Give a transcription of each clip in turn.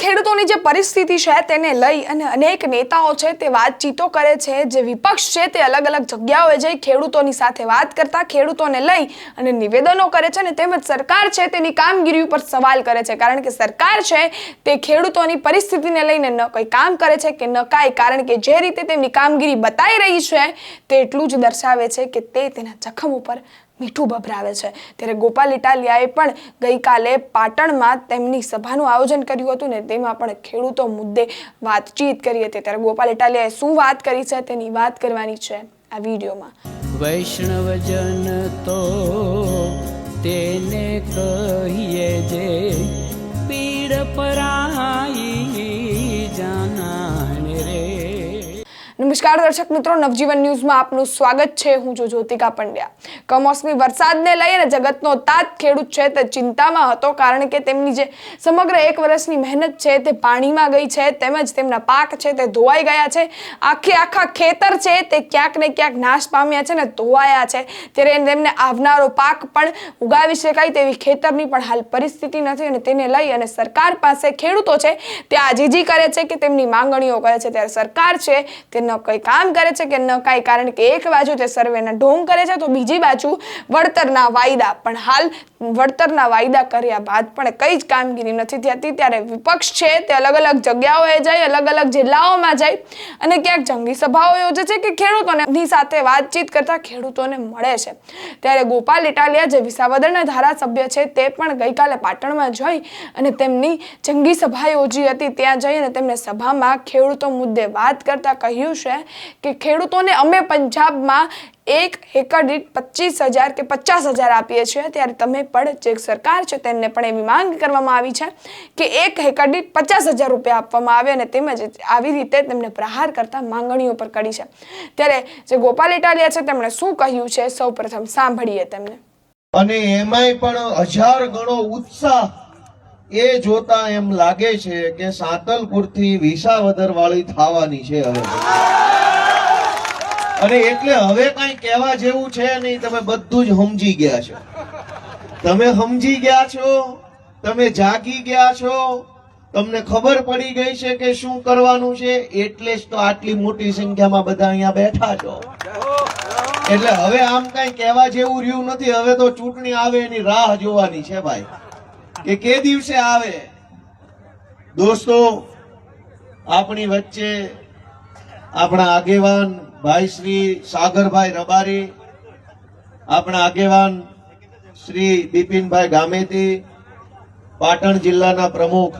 ખેડૂતોની જે પરિસ્થિતિ છે તેને લઈ અને અનેક નેતાઓ છે તે વાતચીતો કરે છે. જે વિપક્ષ છે તે અલગ અલગ જગ્યાઓએ જઈ ખેડૂતોની સાથે વાત કરતા ખેડૂતોને લઈ અને નિવેદનો કરે છે અને તેમજ સરકાર છે તેની કામગીરી ઉપર સવાલ કરે છે. કારણ કે સરકાર છે તે ખેડૂતોની પરિસ્થિતિને લઈને ન કંઈ કામ કરે છે કે ન કાંઈ. કારણ કે જે રીતે તેમની કામગીરી બતાવી રહી છે તે એટલું જ દર્શાવે છે કે તે તેના જખમ ઉપર મીઠું ભભરાવે છે. ત્યારે ગોપાલ ઇટાલિયાએ પણ ગઈકાલે પાટણમાં તેમની સભાનું આયોજન કર્યું હતું ને તેમાં પણ ખેડૂતો મુદ્દે વાતચીત કરી હતી. ત્યારે ગોપાલ ઇટાલિયાએ શું વાત કરી છે તેની વાત કરવાની છે આ વિડીયોમાં. વૈષ્ણવજન તો તેને કહીએ જે પીડ પરાઈ જાનાને રે નમસ્કાર દર્શક મિત્રો, નવજીવન ન્યૂઝમાં આપનું સ્વાગત છે. હું જો જ્યોતિકા પંડ્યા. કમોસમી વરસાદને લઈને જગતનો તાત ખેડૂત છે તે ચિંતામાં હતો કારણ કે તેમની જે સમગ્ર એક વર્ષની મહેનત છે તે પાણીમાં ગઈ છે, તેમજ તેમના પાક છે તે ધોવાઈ ગયા છે. આખે આખા ખેતર છે તે ક્યાંક ને ક્યાંક નાશ પામ્યા છે ને ધોવાયા છે. ત્યારે તેમને આવનારો પાક પણ ઉગાવી શકાય તેવી ખેતરની પણ હાલ પરિસ્થિતિ નથી અને તેને લઈ અને સરકાર પાસે ખેડૂતો છે તે આજીજી કરે છે કે તેમની માંગણીઓ કરે છે. ત્યારે સરકાર છે તે ન કંઈ કામ કરે છે કે ન કાંઈ, કારણ કે એક બાજુ તે સર્વેના ઢોંગ કરે છે, તો બીજી બાજુ વળતરના વાયદા. પણ હાલ વળતરના વાયદા કર્યા બાદ પણ કંઈ જ કામગીરી નથી થતી. ત્યારે વિપક્ષ છે, તે અલગ અલગ જગ્યાઓએ જાય અલગ અલગ જિલ્લાઓમાં જાય. અને ક્યાંક જંગી સભાઓ યોજે છે કે ખેડૂતોની સાથે વાતચીત કરતા ખેડૂતોને મળે છે. ત્યારે ગોપાલ ઇટાલિયા, જે વિસાવદરના ધારાસભ્ય છે, તે પણ ગઈકાલે પાટણમાં જઈ અને તેમની જંગી સભા યોજી હતી. ત્યાં જઈ અને તેમને સભામાં ખેડૂતો મુદ્દે વાત કરતા કહ્યું છે કે ખેડૂતોને અમે પંજાબમાં એક હેકર દીઠ પચીસ હજાર કે પચાસ હજાર આપીએ છીએ, ત્યારે તમે પણ જે સરકાર છે તેમને પણ એવી માંગ કરવામાં આવી છે કે એક હેકર દીઠ પચાસ હજાર રૂપિયા આપવામાં આવે અને તેમજ આવી રીતે તેમને પ્રહાર કરતા માંગણીઓ પર કરી છે. ત્યારે જે ગોપાલ ઇટાલિયા છે તેમણે શું કહ્યું છે? સૌ પ્રથમ સાંભળીએ તેમને. અને એમાંય પણ હજાર ગણો ઉત્સાહ એ જોતા એમ લાગે છે કે સાતલપુરથી વિસાવદર વાળી થવાની છે હવે. અને એટલે હવે કઈ કહેવા જેવું છે નહીં, તમે બધું જ સમજી ગયા છો. તમે સમજી ગયા છો, તમે જાગી ગયા છો, તમને ખબર પડી ગઈ છે કે શું કરવાનું છે, એટલે જ તો આટલી મોટી સંખ્યામાં બધા અહીંયા બેઠા છો. એટલે હવે આમ કઈ કહેવા જેવું રહ્યું નથી, હવે તો ચૂંટણી આવે એની રાહ જોવાની છે ભાઈ. કે કે દિવસે આવે? દોસ્તો, આપણી વચ્ચે આપણા આગેવાન ભાઈ શ્રી સાગરભાઈ રબારી, આપણા આગેવાન શ્રી બિપિનભાઈ ગામેતી, પાટણ જિલ્લાના પ્રમુખ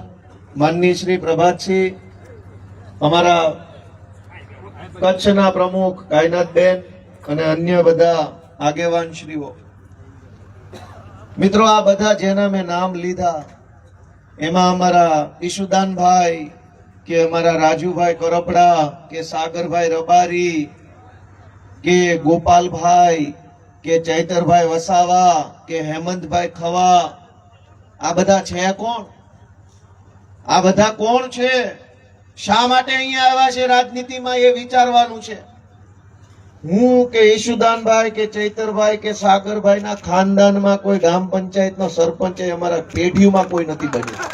માનની શ્રી પ્રભાતસિંહ, અમારા કચ્છના પ્રમુખ કાયનાથબેન અને અન્ય બધા આગેવાન શ્રીઓ. મિત્રો, આ બધા જેના મેં નામ લીધા, એમાં અમારા ઈશુદાનભાઈ કે અમારા રાજુભાઈ કરપડા કે સાગરભાઈ રબારી કે ગોપાલભાઈ કે ચૈતરભાઈ વસાવા કે હેમંતભાઈ ખવા, આ બધા છે કોણ? આ બધા કોણ છે? શા માટે અહીંયા આવ્યા છે? રાજનીતિમાં એ વિચારવાનું છે. હું કે ઈશુદાનભાઈ કે ચૈતરભાઈ કે સાગરભાઈ ના ખાનદાનમાં કોઈ ગ્રામ પંચાયતનો સરપંચ અમારા પેઢીઓમાં કોઈ નથી બન્યો.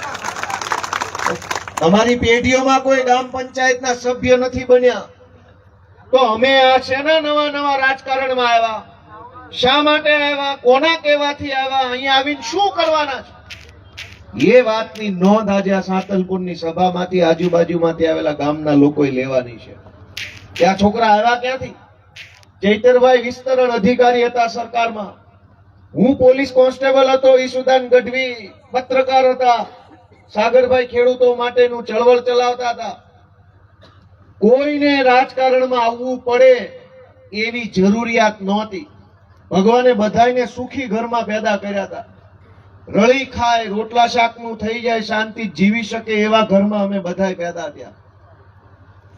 અમારી પેઢીઓમાં કોઈ ગ્રામ પંચાયતના સભ્ય નથી બન્યા. તો અમે આ શેના નવા નવા રાજકારણમાં આવ્યા. શા માટે આવ્યા? કોના કહેવાથી આવ્યા? અહીંયા આવીને શું કરવાના છે? એ વાતની નોંધ આજે આ સાંતલપુરની સભામાંથી આજુબાજુમાંથી આવેલા ગામના લોકોએ લેવાની છે. ત્યાં છોકરા આવ્યા ક્યાંથી? ચૈતરભાઈ વિસ્તરણ અધિકારી હતા સરકારમાં. હું પોલીસ કોન્સ્ટેબલ હતો ઈશુદાન ગઢવી પત્રકાર હતા. સાગરભાઈ ખેડૂતો માટેનું ચળવળ ચલાવતા હતા. કોઈને રાજકારણમાં આવવું પડે એવી જરૂરિયાત નહોતી. ભગવાને બધાને સુખી ઘરમાં પેદા કર્યા હતા. રળી ખાય, રોટલા શાકનું થઈ જાય, શાંતિ જીવી શકે એવા ઘરમાં અમે બધા પેદા થયા.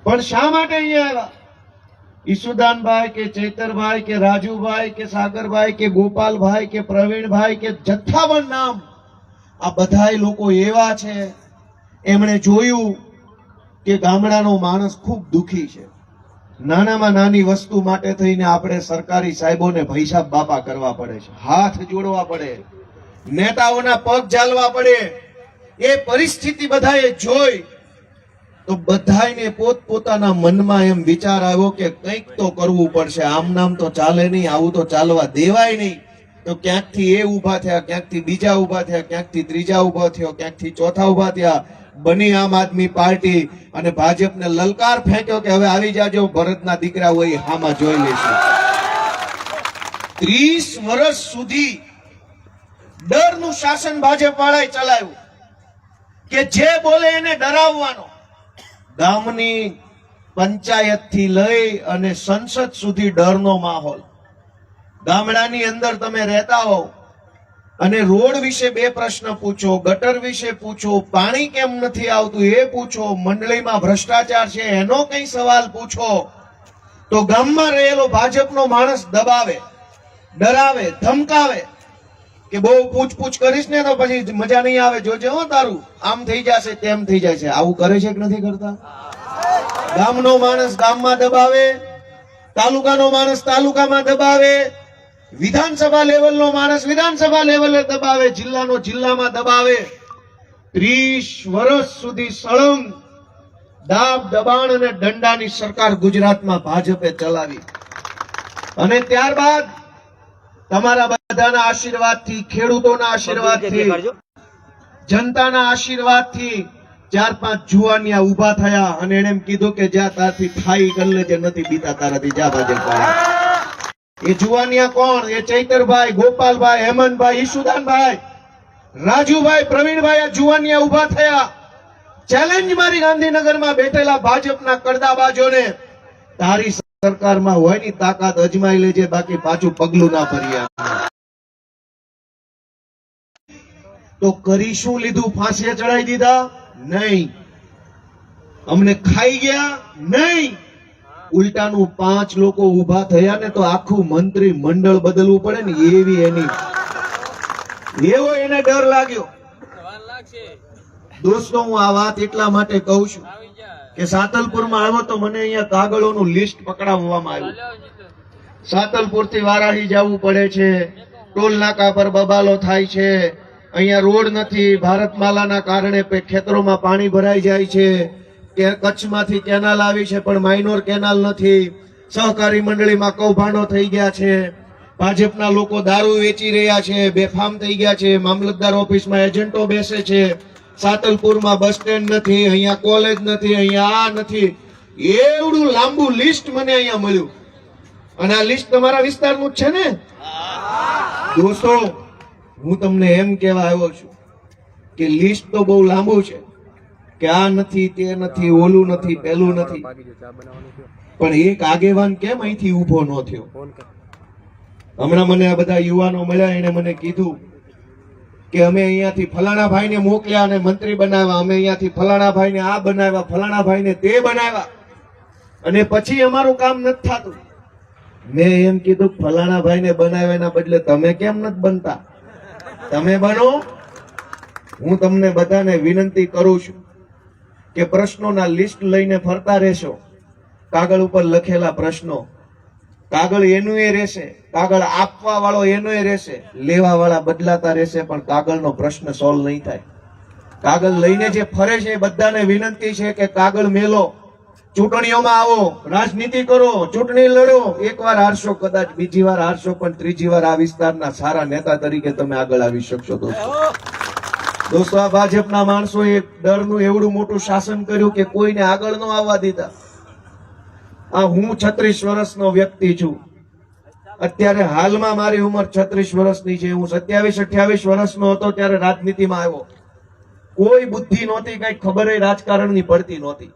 પણ શા માટે અહીંયા આવ્યા? ઈશુદાનભાઈ કે ચૈતરભાઈ કે રાજુભાઈ કે સાગરભાઈ કે ગોપાલભાઈ કે પ્રવીણભાઈ કે જથ્થાબંધ નામ, આ બધાય લોકો એવા છે, એમણે જોયું કે ગામડાનો માણસ ખૂબ દુઃખી છે. નાનામાં નાની વસ્તુ માટે થઈને આપણે સરકારી સાહેબોને પૈસા બાપા કરવા પડે છે. હાથ જોડવા પડે. નેતાઓના પગ ઝાલવા પડે. એ પરિસ્થિતિ બધાએ જોઈ. તો બધાને પોતપોતાના મનમાં એમ વિચાર આવ્યો કે કંઈક તો કરવું પડશે. આમ નામ તો ચાલે નહીં, આવું તો ચાલવા દેવાય નહીં. તો ક્યાંકથી એ ઊભા થયા, ક્યાંકથી બીજા ઊભા થયા, ક્યાંકથી ત્રીજા ઊભા થયો, ક્યાંકથી ચોથા ઊભા થયા. બની આમ આદમી પાર્ટી અને ભાજપને લલકાર ફેંક્યો કે હવે આવી જાજો, ભરતના દીકરા હોય હામાં જોઈ લેશું. ત્રીસ વર્ષ સુધી ડરનું શાસન ભાજપ વાળાએ ચલાવ્યું કે જે બોલે એને ડરાવવાનો. ગામની પંચાયતથી લઈ અને સંસદ સુધી ડરનો માહોલ. ગામડાની અંદર તમે રહેતા હો અને રોડ વિશે બે પ્રશ્ન પૂછો, ગટર વિશે પૂછો, પાણી કેમ નથી આવતું એ પૂછો, મંડળીમાં ભ્રષ્ટાચાર છે એનો કઈ સવાલ પૂછો, તો ગામમાં રહેલો ભાજપનો માણસ દબાવે, ડરાવે, ધમકાવે કે બહુ પૂછપૂછ કરીશ ને તો પછી મજા નહીં આવે. જોજે હો તારું. આમ થઈ જશે તેમ થઈ જાય છે આવું કરે છે કે નથી કરતા? ગામનો માણસ ગામમાં દબાવે, તાલુકાનો માણસ તાલુકામાં દબાવે, વિધાનસભા લેવલનો માણસ વિધાનસભા લેવલે દબાવે, જિલ્લાનો જિલ્લામાં દબાવે. ત્રીસ વર્ષ સુધી સળંગ દાબ દબાણ અને દંડાની સરકાર ગુજરાતમાં ભાજપે ચલાવી. અને ત્યારબાદ તમારા બધાના આશીર્વાદથી ખેડૂતોના આશીર્વાદથી જનતાના આશીર્વાદથી ચાર પાંચ જુવાનિયા ઊભા થયા અને એને એમ કીધું કે જ્યાં તારથી થાય ગલ્લે જે નથી બીતા તારાથી જા ભાજપ એ જુવાનિયા કોણ? એ ચૈતરભાઈ ગોપાલભાઈ હેમંતભાઈ ઈશુદાનભાઈ રાજુભાઈ પ્રવીણભાઈ આ જુવાનિયા ઊભા થયા. ચેલેન્જ મારી ગાંધીનગરમાં બેઠેલા ભાજપના કરદાબાજોને તારી સરકારમાં હોયની તાકાત અજમાઈ લેજે બાકી પાછું પગલું ના ભરીએ તો કરી શું લીધું ફાંસીએ ચડાવી દીધા? નહીં. અમને ખાઈ ગયા? નહીં. ઉલટાનું પાંચ લોકો ઊભા થયા ને તો આખું મંત્રી મંડળ બદલવું પડે ને એવી એની. એવો એને ડર લાગ્યો. દોસ્તો હું આ વાત એટલા માટે કહું છું. કે સાતલપુરમાં આવ્યો તો મને અહીંયા કાગળોનું લિસ્ટ પકડાવવામાં આવ્યું. સાતલપુરથી વારાહી જવું પડે છે. ટોલ નાકા પર બબાલો થાય છે. અહીંયા રોડ નથી. ભારતમાલાના કારણે ખેતરોમાં પાણી ભરાઈ જાય છે. કે કચ્છમાંથી કેનાલ આવી છે, પણ માઇનોર કેનાલ નથી. સહકારી મંડળીમાં કૌભાંડો થઈ ગયા છે. ભાજપના લોકો દારૂ વેચી રહ્યા છે. બેફામ થઈ ગયા છે. મામલતદાર ઓફિસમાં એજન્ટો બેસે છે. સાતલપુરમાં બસ સ્ટેન્ડ નથી, અહીંયા કોલેજ નથી, અહીંયા આ નથી. એવડું લાંબુ લિસ્ટ મને અહીંયા મળ્યું. અને આ લિસ્ટ તમારા વિસ્તારનું જ છે ને? દોસ્તો, હું તમને એમ કહેવા આવ્યો છું કે લિસ્ટ તો બહુ લાંબુ છે, કે આ નથી, તે નથી, ઓલું નથી, પેલું નથી. પણ એક આગેવાન કેમ અહીંથી ઊભો ન થયો? હમણાં મને આ બધા યુવાનો મળ્યા, એને મને કીધું કે અમે અહીંયાથી ફલાણા ભાઈને મોકલ્યા અને મંત્રી બનાવ્યા. અમે અહીંયાથી ફલાણા ભાઈને આ બનાવ્યા ફલાણા ભાઈને તે બનાવ્યા. અને પછી અમારું કામ નથી થતું. મેં એમ કીધું ફલાણા ભાઈને બનાવ્યા બદલે તમે કેમ નથી બનતા? તમે બનો. હું તમને બધાને વિનંતી કરું છું કે પ્રશ્નોના લિસ્ટ લઈને ફરતા રહેશો. કાગળ ઉપર લખેલા પ્રશ્નો. કાગળ એનું એ રહેશે કાગળ આપવા વાળો એનો એ રહેશે લેવા વાળા બદલાતા રહેશે, પણ કાગળનો પ્રશ્ન સોલ્વ નહીં થાય. કાગળ લઈને જે ફરે છે બધાને વિનંતી છે કે કાગળ મેલો, ચૂંટણીઓમાં આવો, રાજનીતિ કરો, ચૂંટણી લડો, એકવાર હારશો, કદાચ બીજી વાર હારશો, પણ ત્રીજી વાર આ વિસ્તારના સારા નેતા તરીકે તમે આગળ આવી શકશો, દોસ્તો. દોસ્તો, આ ભાજપના માણસોએ ડરનું એવડું મોટું શાસન કર્યું કે કોઈને આગળ ન આવવા દીધા. આ હું છત્રીસ વર્ષનો વ્યક્તિ છું. અત્યારે હાલમાં મારી ઉંમર છત્રીસ વર્ષની છે. હું સત્યાવીસ, અઠ્યાવીસ વર્ષનો હતો ત્યારે રાજનીતિમાં આવ્યો. કોઈ બુદ્ધિ નહોતી, કઈ ખબર રાજકારણની પડતી નહોતી.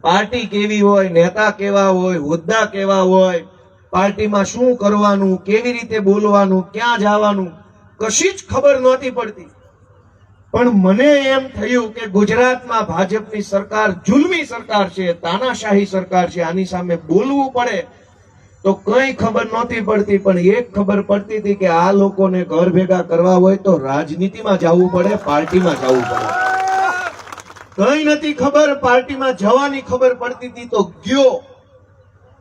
પાર્ટી કેવી હોય, નેતા કેવા હોય, હોદ્દા કેવા હોય, પાર્ટીમાં શું કરવાનું, કેવી રીતે બોલવાનું, ક્યાં જવાનું, કશી જ ખબર નહોતી પડતી. પણ મને એમ થયું કે ગુજરાતમાં ભાજપની સરકાર, જુલમી સરકાર છે, તાનાશાહી સરકાર છે, આની સામે બોલવું પડે તો કઈ ખબર નહોતી પડતી, પણ એક ખબર પડતી હતી કે આ લોકોને ઘર ભેગા કરવા હોય તો રાજનીતિમાં જવું પડે, પાર્ટીમાં જવું પડે. કઈ નથી ખબર, પાર્ટીમાં જવાની ખબર પડતી હતી તો ગયો.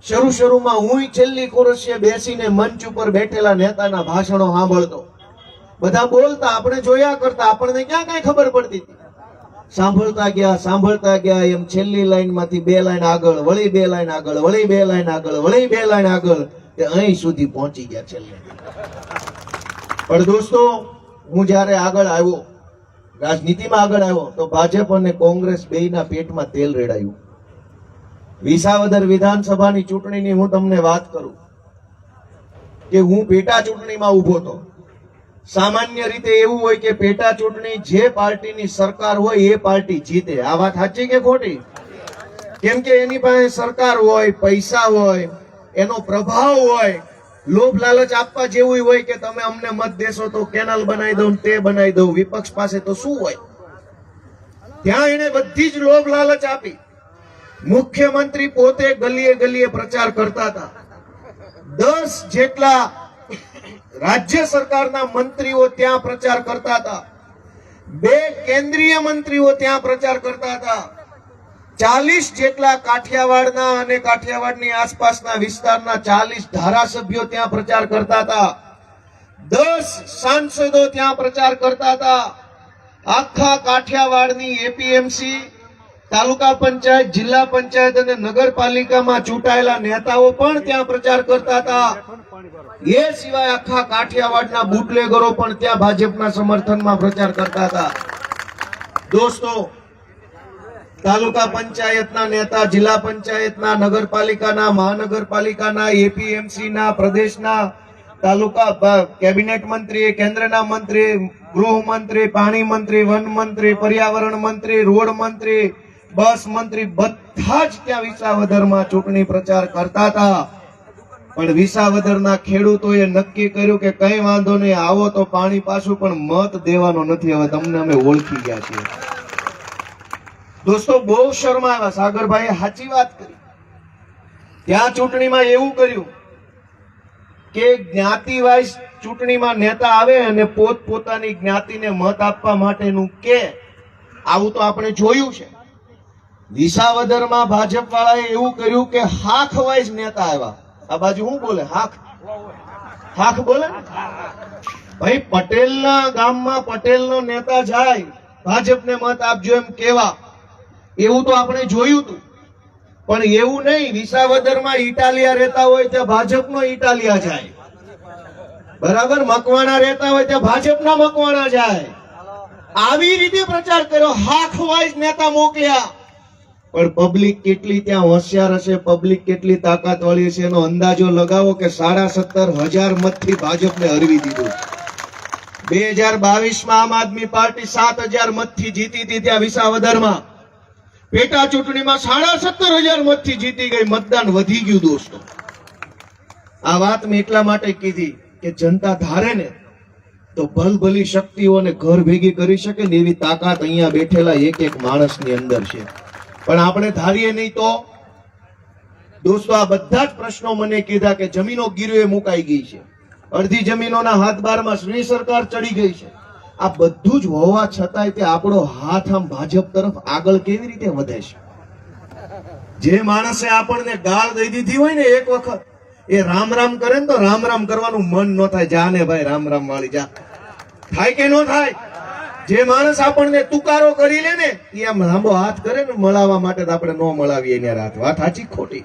શરૂ શરૂમાં હું છેલ્લી કોરસીએ બેસીને મંચ ઉપર બેઠેલા નેતાના ભાષણો સાંભળતો. બધા બોલતા, આપણે જોયા કરતા, આપણને ક્યાં કઈ ખબર પડતી હતી? સાંભળતા ગયા સાંભળતા ગયા, એમ છેલ્લી લાઈનમાંથી બે લાઈન આગળ, વળી બે લાઈન આગળ, વળી બે લાઈન આગળ, વળી બે લાઈન આગળ તે અહીં સુધી પહોંચી ગયા છેલ્લે. પણ દોસ્તો, હું જ્યારે આગળ આવ્યો, રાજનીતિમાં આગળ આવ્યો, તો ભાજપ અને કોંગ્રેસ બેયના પેટમાં તેલ રેડાયું. વિસાવદર વિધાનસભાની ચૂંટણીની હું તમને વાત કરું કે હું પેટા ચૂંટણીમાં ઊભો હતો. સામાન્ય રીતે એવું હોય કે પેટા ચૂંટણી જે પાર્ટીની સરકાર હોય એ પાર્ટી જીતે. આ વાત સાચી કે ખોટી? કેમ કે એની પાસે સરકાર હોય, પૈસા હોય, એનો પ્રભાવ હોય, લોભ લાલચ આપવા જેવું હોય કે તમે અમને મત દેશો તો કેનલ બનાવી દઉં તે બનાવી દઉં. વિપક્ષ પાસે તો શું હોય? ત્યાં એને બધી જ લોભ લાલચ આપી. મુખ્યમંત્રી પોતે ગલીએ ગલીએ પ્રચાર કરતા હતા. દસ જેટલા રાજ્ય સરકારના મંત્રીઓ ત્યાં પ્રચાર કરતા હતા. બે કેન્દ્રીય મંત્રીઓ ત્યાં પ્રચાર કરતા હતા. ચાલીસ જેટલા કાઠિયાવાડના અને કાઠિયાવાડની આસપાસના વિસ્તારના ચાલીસ ધારાસભ્યો ત્યાં પ્રચાર કરતા હતા. દસ સાંસદો ત્યાં પ્રચાર કરતા હતા. આખા કાઠિયાવાડની એપીએમસી તાલુકા પંચાયત, જિલ્લા પંચાયત અને નગરપાલિકામાં ચૂંટાયેલા નેતાઓ પણ ત્યાં પ્રચાર કરતા હતા. એ સિવાય આખા કાઠિયાવાડના બુટલેગરો પણ ત્યાં ભાજપના સમર્થનમાં પ્રચાર કરતા હતા. દોસ્તો, તાલુકા પંચાયતના નેતા, જિલ્લા પંચાયતના, નગરપાલિકાના, મહાનગરપાલિકાના, એપીએમસીના, પ્રદેશના, તાલુકા કેબિનેટ મંત્રી, કેન્દ્રના મંત્રી ગૃહમંત્રી પાણી મંત્રી, વન મંત્રી, પર્યાવરણ મંત્રી, રોડ મંત્રી બસ મંત્રી બધા જ ત્યાં વિસાવદરમાં ચૂંટણી પ્રચાર કરતા હતા. પણ વિસાવદરના ખેડૂતોએ નક્કી કર્યું કે કઈ વાંધો નહીં, આવો તો પાણી પાછું, પણ મત દેવાનો નથી. હવે તમને અમે ઓળખી ગયા છીએ. દોસ્તો, બહુ શર્મા આવ્યા સાગરભાઈએ સાચી વાત કરી. ત્યાં ચૂંટણીમાં એવું કર્યું કે જ્ઞાતિ વાઇઝ ચૂંટણીમાં નેતા આવે અને પોત પોતાની જ્ઞાતિને મત આપવા માટેનું કે. આવું તો આપણે જોયું છે. વિસાવદરમાં ભાજપ વાળાએ એવું કર્યું કે હાખ વાઇઝ નેતા આવ્યા. આ બાજુ શું બોલે? હાખ? હાખ બોલે? ભાઈ, પટેલના ગામમાં પટેલનો નેતા જાય, ભાજપને મત આપજો એમ કેવા. એવું તો આપણે જોયું હતું પણ એવું નહીં, વિસાવદરમાં ઇટાલિયા રહેતા હોય ત્યાં ભાજપનો ઇટાલિયા જાય. બરાબર? મકવાણા રહેતા હોય ત્યાં ભાજપના મકવાણા જાય. આવી રીતે પ્રચાર કર્યો. હાખ વાઇઝ નેતા મોકલ્યા. પણ પબ્લિક કેટલી ત્યાં હોશિયાર હશે પબ્લિક કેટલી તાકાત વાળી હશે, એનો અંદાજો લગાવો કે સાડા સત્તર હજાર મતથી ભાજપને હરવી દીધું. બે હજાર બાવીસમાં આમ આદમી પાર્ટી સાત હજાર મતથી જીતી હતી ત્યાં વિસાવદરમાં. પેટા ચૂંટણીમાં સાડા સત્તર હજાર મતથી જીતી ગઈ, મતદાન વધી ગયું દોસ્તો. આ વાત મેં એટલા માટે કીધી કે જનતા ધારે ને તો ભલભલી શક્તિઓને ઘર ભેગી કરી શકે ને એવી તાકાત અહીંયા બેઠેલા એક એક માણસની અંદર છે. પણ આપણે ધારીએ નહીં તો દોસ્તો આ બધા જ પ્રશ્નો મને કીધા કે જમીનો ગીરવે મુકાઈ ગઈ છે. અડધી જમીનોના હાથ બારમાં શ્રી સરકાર ચડી ગઈ છે. આ બધું જ હોવા છતાંય તે આપણો હાથ આમ ભાજપ તરફ આગળ કેવી રીતે વધે છે? જે માણસે આપણને ગાળ દઈ દીધી હોય ને એક વખત, એ રામ રામ કરે ને તો રામ રામ કરવાનું મન ન થાય. જા ને ભાઈ, રામ રામ વાળી, જા. થાય કે ન થાય? જે માણસ આપણને તુકારો કરી લે ને, એ આમ લાંબો હાથ કરે ને મળાવવા માટે આપણે ન મળાવીએ એને હાથ વાત સાચી ખોટી?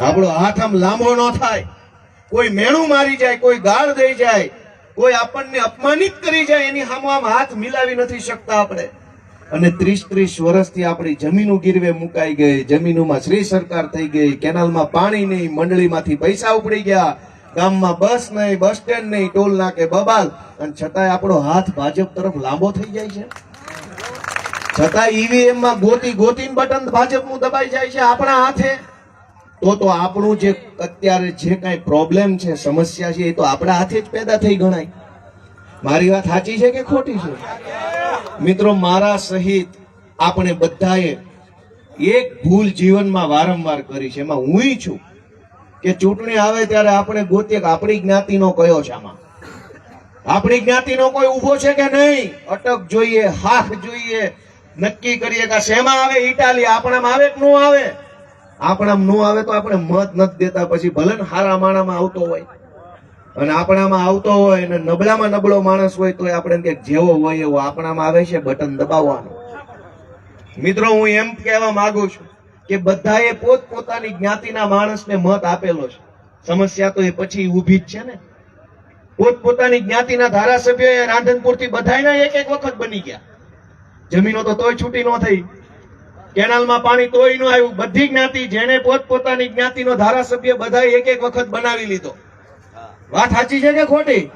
આપણો હાથ આમ લાંબો ન થાય. કોઈ મેણું મારી જાય, કોઈ ગાળ દઈ જાય, કોઈ આપણને અપમાનિત કરી જાય, એની સામે આમ હાથ મિલાવી નથી શકતા આપણે. અને ત્રીસ ત્રીસ વર્ષથી આપણી જમીનો ગીરવે મુકાઈ ગઈ, જમીનોમાં શ્રી સરકાર થઈ ગઈ, કેનાલમાં પાણી નહીં, મંડળીમાંથી પૈસા ઉપડી ગયા ગામમાં બસ નહીં, બસ સ્ટેન્ડ નહીં, ટોલ નાકે બબાલ. અને છતાંય આપણો હાથ ભાજપ તરફ લાંબો થઈ જાય છે. છતાં ઈવીએમમાં ગોતી ગોતીને બટન ભાજપનું દબાઈ જાય છે આપણા હાથે. તો તો આપણું જે અત્યારે જે કાંઈ પ્રોબ્લેમ છે, સમસ્યા છે, એ તો આપણા હાથે જ પેદા થઈ ગણાય. મારી વાત સાચી છે કે ખોટી છે? મિત્રો, મારા સહિત આપણે બધાએ એક ભૂલ જીવનમાં વારંવાર કરી છે. એમાં હું છું. કે ચૂંટણી આવે ત્યારે આપણે ગોતીએ કે આપણી જ્ઞાતિનો કયો છે આમાં? આપણી જ્ઞાતિનો કોઈ ઊભો છે કે નહીં? અટક જોઈએ, હાથ જોઈએ. નક્કી કરીએ કે શેમાં આવે? ઇટાલી આપણામાં આવે કે ન આવે? આપણામાં ન આવે તો આપણે મત નથી દેતા. પછી ભલે ને હારા માણામાં આવતો હોય. અને આપણામાં આવતો હોય અને નબળામાં નબળો માણસ હોય તો આપણે કે જેવો હોય એવો. આપણામાં આવે છે બટન દબાવવાનું. મિત્રો, હું એમ કહેવા માંગુ છું કે બધાએ પોતપોતાની જ્ઞાતિના માણસને મત આપેલો છે. સમસ્યા તો એ પછી ઊભી જ છે ને. પોતપોતાની જ્ઞાતિના ધારાસભ્યો રાંધનપુરથી બધાયના એક એક વખત બની ગયા. જમીનો તો તોય છૂટી ન થઈ. કેનાલમાં પાણી તોય ન આવ્યું. બધી જ્ઞાતિ જેને પોતપોતાની જ્ઞાતિનો ધારાસભ્ય બધા એક એક વખત બનાવી લીધો. વાત સાચી છે કે ખોટી?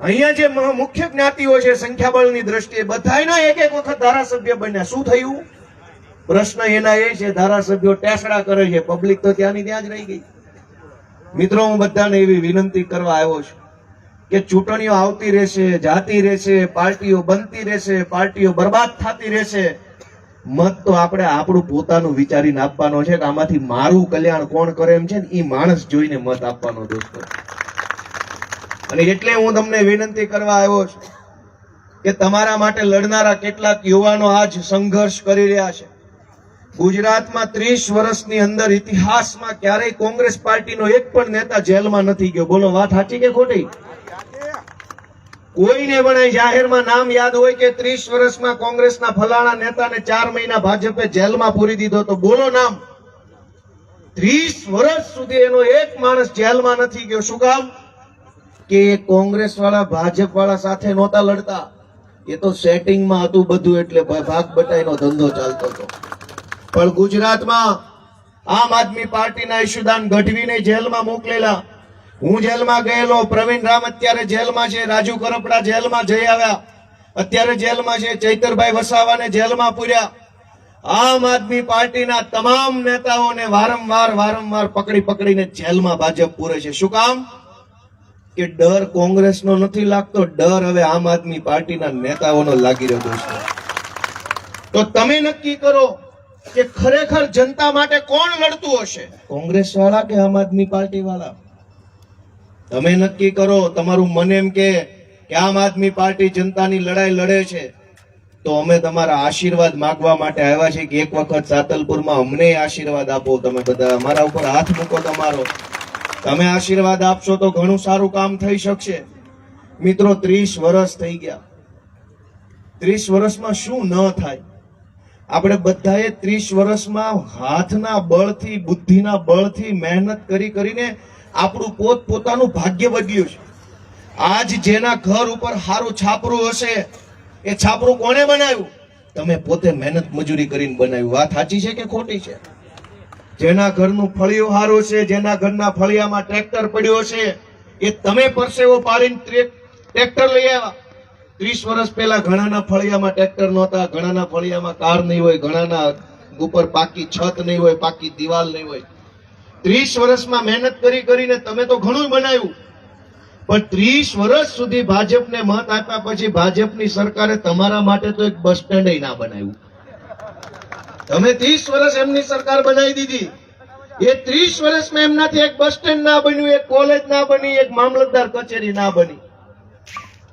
અહીંયા જે મુખ્ય જ્ઞાતિઓ છે સંખ્યાબળની દ્રષ્ટિએ બધાયના એક એક વખત ધારાસભ્ય બન્યા. શું થયું? પ્રશ્ન એના એ છે, ધારાસભ્યો ટેસડા કરે છે. પબ્લિક તો ત્યાંની ત્યાં જ રહી ગઈ. મિત્રો, હું બધાને એવી વિનંતી કરવા આવ્યો છું કે ચૂંટણીઓ આવતી રહેશે, જાતી રહેશે, પાર્ટીઓ બનતી રહેશે, પાર્ટીઓ બરબાદ થતી રહેશે. મત તો આપણે આપણું પોતાનું વિચારીને આપવાનો છે કે આમાંથી મારું કલ્યાણ કોણ કરે એમ છે ને એ માણસ જોઈને મત આપવાનો દોસ્તો. અને એટલે હું તમને વિનંતી કરવા આવ્યો છું કે તમારા માટે લડનારા કેટલાક યુવાનો આજ સંઘર્ષ કરી રહ્યા છે. ગુજરાતમાં ત્રીસ વર્ષની અંદર ઇતિહાસમાં ક્યારેય કોંગ્રેસ પાર્ટીનો એક પણ નેતા જેલમાં નથી ગયો. બોલો, વાત સાચી કે ખોટી? કોઈને પણ જાહેરમાં નામ યાદ હોય કે ત્રીસ વર્ષમાં કોંગ્રેસના ફલાણા નેતાને ચાર મહિના ભાજપે જેલમાં પૂરી દીધો તો બોલો નામ. ત્રીસ વર્ષ સુધી એનો એક માણસ જેલમાં નથી ગયો. શું કામ? કે કોંગ્રેસ વાળા ભાજપ વાળા સાથે નહોતા લડતા. એ તો સેટિંગમાં હતું બધું એટલે ભાગ બટાઈનો ધંધો ચાલતો હતો. પણ ગુજરાતમાં આમ આદમી પાર્ટીના ઈશુદાન ગઢવીને જેલમાં મોકલેલા. હું જેલમાં ગયેલો, પ્રવીણ રામ અત્યારે જેલમાં છે, રાજુ કરપડા જેલમાં જઈ આવ્યા. અત્યારે જેલમાં છે, ચૈતરભાઈ વસાવાને જેલમાં પૂર્યા. આમ આદમી પાર્ટીના તમામ નેતાઓને વારંવાર વારંવાર પકડી પકડીને જેલમાં ભાજપ પૂરે છે. શું કામ? કે ડર કોંગ્રેસનો નથી લાગતો, ડર હવે આમ આદમી પાર્ટીના નેતાઓનો લાગી રહ્યો છે. તો તમે નક્કી કરો કે ખરેખર જનતા માટે કોણ લડતું હશે? કોંગ્રેસ વાળા કે આમ આદમી પાર્ટી વાળા તમે નક્કી કરો, તમારું મન એમ કે આમ આદમી પાર્ટી જનતાની લડાઈ લડે છે. તો અમે તમારા આશીર્વાદ માગવા માટે આવ્યા છે કે એક વખત સાતલપુરમાં અમને આશીર્વાદ આપો, તમે બધા અમારા ઉપર હાથ મૂકો તમારો. તમે આશીર્વાદ આપશો તો ઘણું સારું કામ થઈ શકશે. મિત્રો, ત્રીસ વર્ષ થઈ ગયા. ત્રીસ વર્ષમાં શું ન થાય? આપણે બધાએ ત્રીસ વર્ષમાં હાથના બળથી, બુદ્ધિના બળથી મહેનત કરી કરીને આપણું પોત પોતાનું ભાગ્ય બદલ્યું છે. આજ જેના ઘર ઉપર સારું છાપરું હશે, એ છાપરું કોણે બનાવ્યું? તમે પોતે મહેનત મજૂરી કરીને બનાવ્યું. વાત સાચી છે કે ખોટી છે? જેના ઘરનું ફળિયું સારું છે, જેના ઘરના ફળિયામાં ટ્રેક્ટર પડ્યો છે, એ તમે પરસેવો પાડીને ટ્રેક્ટર લઈ આવ્યા. ત્રીસ વર્ષ પહેલા ઘણાના ફળિયામાં ટ્રેક્ટર નહોતા, ઘણાના ફળિયામાં કાર નહીં હોય, ઘણાના ઉપર પાકી છત નહીં હોય, પાકી દિવાલ નહીં હોય. ત્રીસ વર્ષમાં મહેનત કરી કરીને તમે તો ઘણું બનાવ્યું. પણ ત્રીસ વર્ષ સુધી ભાજપને મત આપ્યા પછી ભાજપની સરકારે તમારા માટે તો એક બસ સ્ટેન્ડ ના બનાવ્યું. તમે ત્રીસ વર્ષ એમની સરકાર બનાવી દીધી. એ ત્રીસ વર્ષમાં એમનાથી એક બસ સ્ટેન્ડ ના બન્યું, એક કોલેજ ના બની, એક મામલતદાર કચેરી ના બની.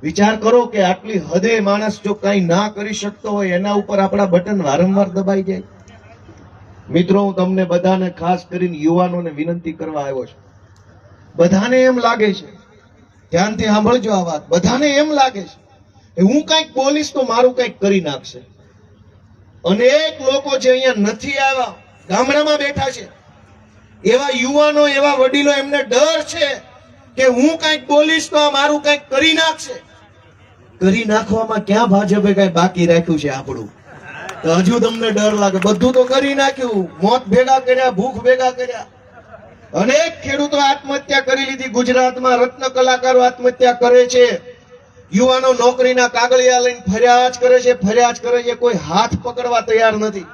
વિચાર કરો કે આટલી હદે માણસ જો કઈ ના કરી શકતો હોય, એના ઉપર આપણા બટન વારંવાર દબાઈ જાય. મિત્રો, હું તમને બધાને ખાસ કરીને યુવાનોને વિનંતી કરવા આવ્યો છું. બધાને એમ લાગે છે, ધ્યાનથી સાંભળજો આ વાત, બધાને એમ લાગે છે કે હું કંઈક બોલીશ તો મારું કંઈક કરી નાખશે. અનેક લોકો જે અહીંયા નથી આવ્યા, ગામડામાં બેઠા છે, એવા યુવાનો, એવા વડીલો, એમને ડર છે કે હું કંઈક બોલીશ તો આ મારું કંઈક કરી નાખશે. કરી નાખવામાં ક્યાં ભાજપે કઈ બાકી રાખ્યું છે આપણું? તો હજુ તમને ડર લાગે. બધું તો કરી નાખ્યું. મોત ભેગા કર્યા, ભૂખ ભેગા કર્યા. અનેક ખેડૂતો આત્મહત્યા કરી લીધી. ગુજરાતમાં રત્ન કલાકારો આત્મહત્યા કરે છે. યુવાનો નોકરીના કાગળિયા લઈને ફરિયાજ કરે છે. ફરિયાદ કરે છે. કોઈ હાથ પકડવા તૈયાર નથી.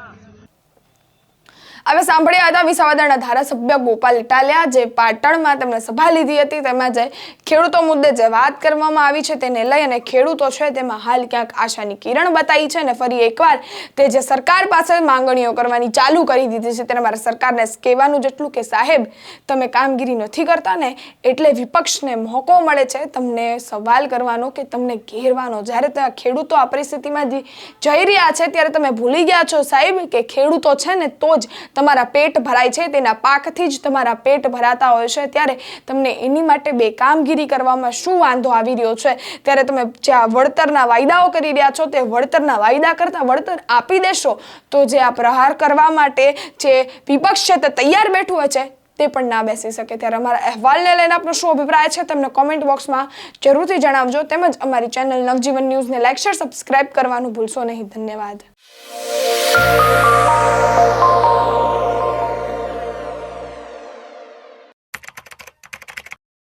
હવે સાંભળ્યા હતા વિસાવદરના ધારાસભ્ય ગોપાલ ઇટાલિયા, જે પાટણમાં તેમણે સભા લીધી હતી. તેમાં જે ખેડૂતો મુદ્દે જે વાત કરવામાં આવી છે તેને લઈ અને ખેડૂતો છે તેમાં હાલ ક્યાંક આશાની કિરણ બતાવી છે અને ફરી એકવાર તે જે સરકાર પાસે માંગણીઓ કરવાની ચાલુ કરી દીધી છે તેને મારે સરકારને કહેવાનું જેટલું કે, સાહેબ, તમે કામગીરી નથી કરતા ને એટલે વિપક્ષને મોકો મળે છે તમને સવાલ કરવાનો કે તમને ઘેરવાનો. જ્યારે તે ખેડૂતો આ પરિસ્થિતિમાં જઈ રહ્યા છે ત્યારે તમે ભૂલી ગયા છો સાહેબ કે ખેડૂતો છે ને તો જ તમારા પેટ ભરાય છે, તેના પાકથી જ તમારા પેટ ભરાતા હોય છે, ત્યારે તમને એની માટે બે કામગીરી કરવામાં શું વાંધો આવી રહ્યો છે? ત્યારે તમે જે આ વળતરના વાયદાઓ કરી રહ્યા છો, તે વળતરના વાયદા કરતાં વળતર આપી દેશો. તો જે આ પ્રહાર કરવા માટે જે વિપક્ષ છે તે તૈયાર બેઠું હોય છે, તે પણ ના બેસી શકે. ત્યારે અમારા અહેવાલને લઈને આપનો શું અભિપ્રાય છે, તમને કોમેન્ટ બોક્સમાં જરૂરથી જણાવજો. તેમજ અમારી ચેનલ નવજીવન ન્યૂઝને લાઈક શેર સબસ્ક્રાઇબ કરવાનું ભૂલશો નહીં. ધન્યવાદ.